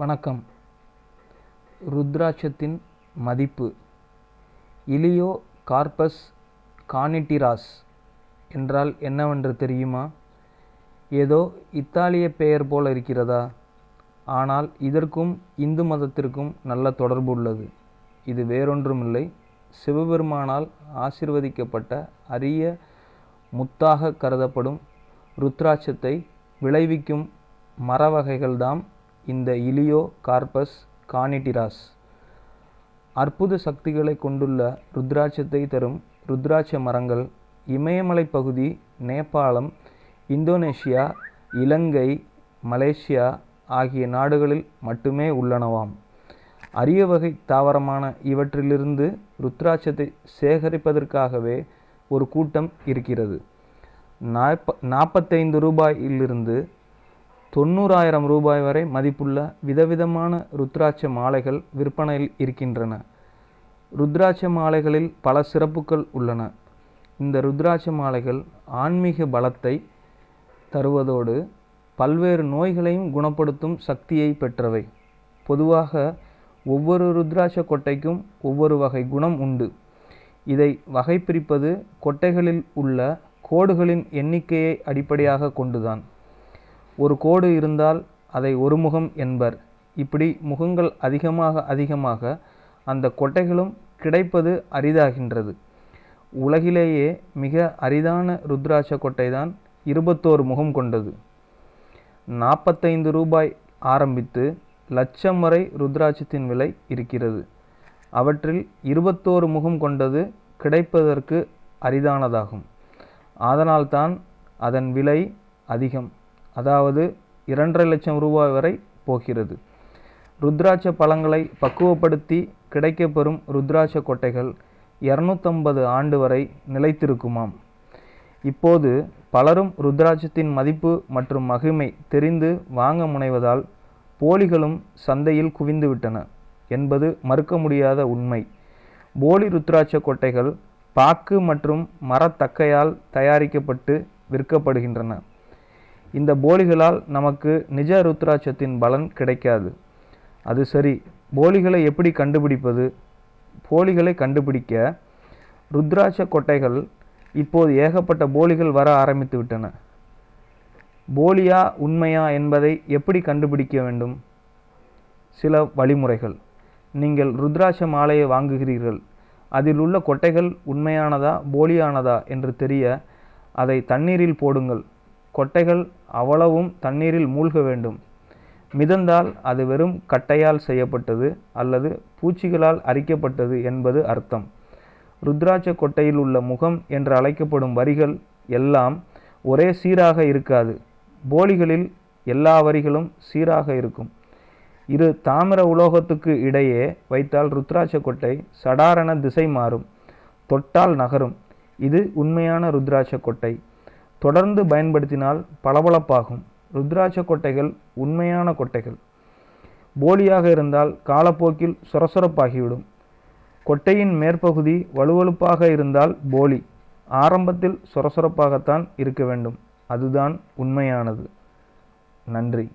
வணக்கம். ருத்ராட்சத்தின் மதிப்பு. Ileo corpus கானிட்டிராஸ் என்றால் என்னவென்று தெரியுமா? ஏதோ இத்தாலிய பெயர் போல இருக்கிறதா? ஆனால் இதற்கும் இந்து மதத்திற்கும் நல்ல தொடர்பு உள்ளது. இது வேறொன்றுமில்லை. சிவபெருமானால் ஆசிர்வதிக்கப்பட்ட அரிய முத்தாக கருதப்படும் ருத்ராட்சத்தை விளைவிக்கும் மர வகைகள்தாம் இந்த இலியோ கார்பஸ் கானிட்டிராஸ் அற்புத சக்திகளை கொண்டுள்ள ருத்ராட்சத்தை தரும் ருத்ராட்ச மரங்கள் இமயமலை பகுதி நேபாளம் இந்தோனேஷியா இலங்கை மலேசியா ஆகிய நாடுகளில் மட்டுமே உள்ளனவாம். அரிய வகை தாவரமான இவற்றிலிருந்து ருத்ராட்சத்தை சேகரிப்பதற்காகவே ஒரு கூட்டம் இருக்கிறது. நாற்ப நாற்பத்தைந்து ரூபாயிலிருந்து தொண்ணூறாயிரம் ரூபாய் வரை மதிப்புள்ள விதவிதமான ருத்ராட்ச மாலைகள் விற்பனையில் இருக்கின்றன. ருத்ராட்ச மாலைகளில் பல சிறப்புகள் உள்ளன. இந்த ருத்ராட்ச மாலைகள் ஆன்மீக பலத்தை தருவதோடு பல்வேறு நோய்களையும் குணப்படுத்தும் சக்தியை பெற்றவை. பொதுவாக ஒவ்வொரு ருத்ராட்ச கொட்டைக்கும் ஒவ்வொரு வகை குணம் உண்டு. இதை வகைபிரிப்பது கொட்டைகளில் உள்ள கோடுகளின் எண்ணிக்கையை அடிப்படையாக கொண்டுதான். ஒரு கோடு இருந்தால் அதை ஒரு முகம் என்பர். இப்படி முகங்கள் அதிகமாக அதிகமாக அந்த கொட்டைகளும் கிடைப்பது அரிதாகின்றது. உலகிலேயே மிக அரிதான ருத்ராட்ச கொட்டைதான் இருபத்தோரு முகம் கொண்டது. நாற்பத்தைந்து ரூபாய் ஆரம்பித்து லட்சம் வரை ருத்ராட்சத்தின் விலை இருக்கிறது. அவற்றில் இருபத்தோரு முகம் கொண்டது கிடைப்பதற்கு அரிதானதாகும். அதனால்தான் அதன் விலை அதிகம். அதாவது இரண்டரை லட்சம் ரூபாய் வரை போகிறது. ருத்ராட்ச பழங்களை பக்குவப்படுத்தி கிடைக்கப்பெறும் ருத்ராட்ச கொட்டைகள் இரநூத்தம்பது ஆண்டு வரை நிலைத்திருக்குமாம். இப்போது பலரும் ருத்ராட்சத்தின் மதிப்பு மற்றும் மகிமை தெரிந்து வாங்க முனைவதால் போலிகளும் சந்தையில் குவிந்துவிட்டன என்பது மறுக்க முடியாத உண்மை. போலி ருத்ராட்ச கொட்டைகள் பாக்கு மற்றும் மரத்தக்கையால் தயாரிக்கப்பட்டு விற்கப்படுகின்றன. இந்த போலிகளால் நமக்கு நிஜ ருத்ராட்சத்தின் பலன் கிடைக்காது. அது சரி போலிகளை எப்படி கண்டுபிடிப்பது? போலிகளை கண்டுபிடிக்க ருத்ராட்ச கொட்டைகள் இப்போது ஏகப்பட்ட போலிகள் வர ஆரம்பித்து விட்டன. போலியா உண்மையா என்பதை எப்படி கண்டுபிடிக்க வேண்டும்? சில வழிமுறைகள். நீங்கள் ருத்ராட்ச மாலையை வாங்குகிறீர்கள். அதில் உள்ள கொட்டைகள் உண்மையானதா போலியானதா என்று தெரிய அதை தண்ணீரில் போடுங்கள். கொட்டைகள் அவ்வளவும் தண்ணீரில் மூழ்க வேண்டும். மிதந்தால் அது வெறும் கட்டையால் செய்யப்பட்டது அல்லது பூச்சிகளால் அரிக்கப்பட்டது என்பது அர்த்தம். ருத்ராட்ச கொட்டையில் உள்ள முகம் என்று அழைக்கப்படும் வரிகள் எல்லாம் ஒரே சீராக இருக்காது. போலிகளில் எல்லா வரிகளும் சீராக இருக்கும். இரு தாமிர உலோகத்துக்கு இடையே வைத்தால் ருத்ராட்ச கொட்டை சடாரண திசை மாறும். தொட்டால் நகரும். இது உண்மையான ருத்ராட்ச கொட்டை. தொடர்ந்து பயன்படுத்தினால் பளபளப்பாகும். ருத்ராட்ச கொட்டைகள் உண்மையான கொட்டைகள். போலியாக இருந்தால் காலப்போக்கில் சுரசுரப்பாகிவிடும். கொட்டையின் மேற்பகுதி வலுவழுப்பாக இருந்தால் போலி. ஆரம்பத்தில் சுரசுரப்பாகத்தான் இருக்க வேண்டும். அதுதான் உண்மையானது. நன்றி.